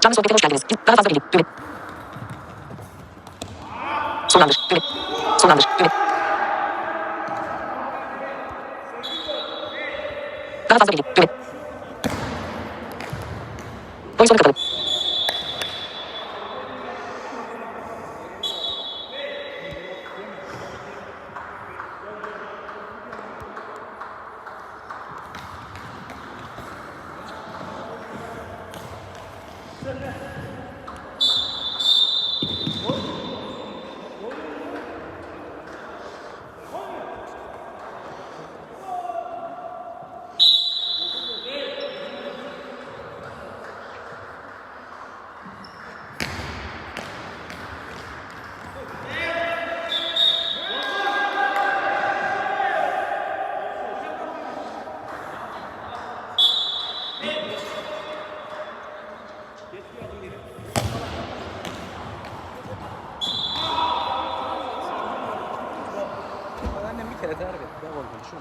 Canlı sohbete hoş geldiniz. Daha fazla bilgi. Düğme. Sonlandır. Düğme. Sonlandır. Düğme. Daha fazla bilgi. Düğme. Oyun sonu kapalı. Bir kere tarif etti. Ben oldu şu.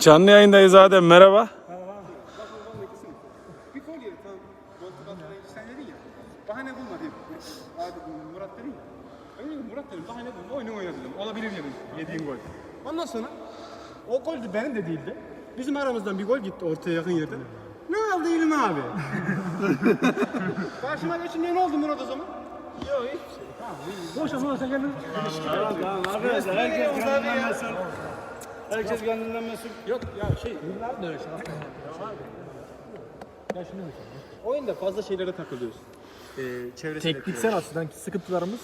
Canlı yayındayız Adem merhaba. Bahane bulma. Abi Murat dedin ya. Ben dedim Murat dedim bahane bulma oyunu oyna dedim. Olabilir dedim yediğin gol. Ondan sonra o gol de benim de değildi. Bizim aramızdan bir gol gitti ortaya yakın yerde. Ne oldu İlim abi? Karşıma geçince ne oldu Murat o zaman? Yok hiçbir şey. Tamam. Boş ama sen kendin. Tamam tamam herkes kendinden mesul. Herkes kendinden. Yok ya şey. Oyunda fazla şeylere takılıyoruz. Ee, Tekniksel açıdan sıkıntılarımız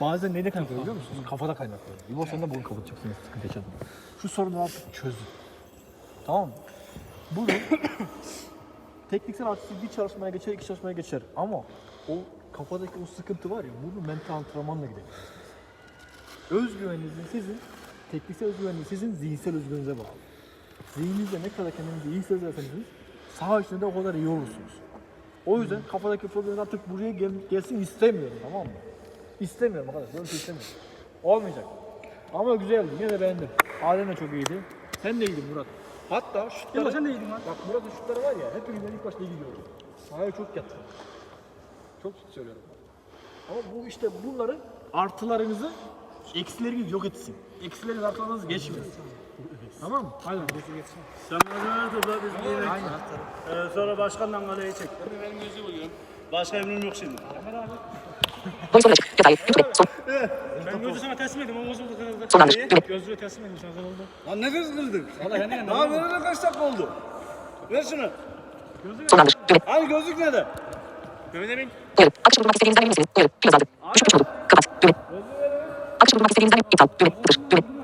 bazen neyde kaynaklanıyor biliyor musunuz? Kafada kaynaklanıyor. Boş anda bunu kapatacaksınız sıkıntı yaşadın. Şu sorunu artık çözün. Tamam mı? Bunu tekniksel açıdan bir çalışmaya geçer, iki çalışmaya geçer. Ama o kafadaki o sıkıntı var ya, bunu mental antrenmanla gidebilirsiniz. Özgüveninizin sizin, tekniksel özgüveniniz sizin zihinsel özgüveninize bağlı. Zihninizde ne kadar kendinizi iyi hissederseniz saha içinde o kadar iyi olursunuz. O yüzden kafadaki problem artık buraya gel, gelsin istemiyorum tamam mı? İstemiyorum arkadaş. Böyle şey istemiyorum. Olmayacak. Ama güzeldi. Yine de beğendim. Adem de çok iyiydi. Sen de iyiydin Murat. Hatta şutları... sen de iyiydin lan. Bak Murat'ın şutları var ya hepimizden ilk başta iyi gidiyordu. Sahaya çok yattı. Çok ciddi söylüyorum. Ama bu işte bunların artılarınızı eksileriniz yok etsin. Eksileriniz artılarınız geçmesin. tamam mı? Hadi bakalım. Sen bana topla biz bir yemek. Ee, sonra başkanla kaleye çek. Benim gözü buluyorum. Başka emrim yok şimdi. Oyun sonuna çık. Detaylı. Yükle. Son. Ben gözü sana teslim edeyim. O bozuldu kırıldı. Sonlandır. Düğme. Gözlüğü teslim edeyim sana oldu. Lan ne kendi kendine. Daha verene kaç dakika oldu? Ver şunu. Sonlandır. Düğme. Hani gözlük nerede? Mehmet Emin. Uyarı. Akışını durdurmak istediğinizden emin misiniz? Uyarı. Pil azaldı. Düşük güç oldu. Kapat. Düğme. Akışını durdurmak istediğinizden iptal. Düğme. Dır. Düğme.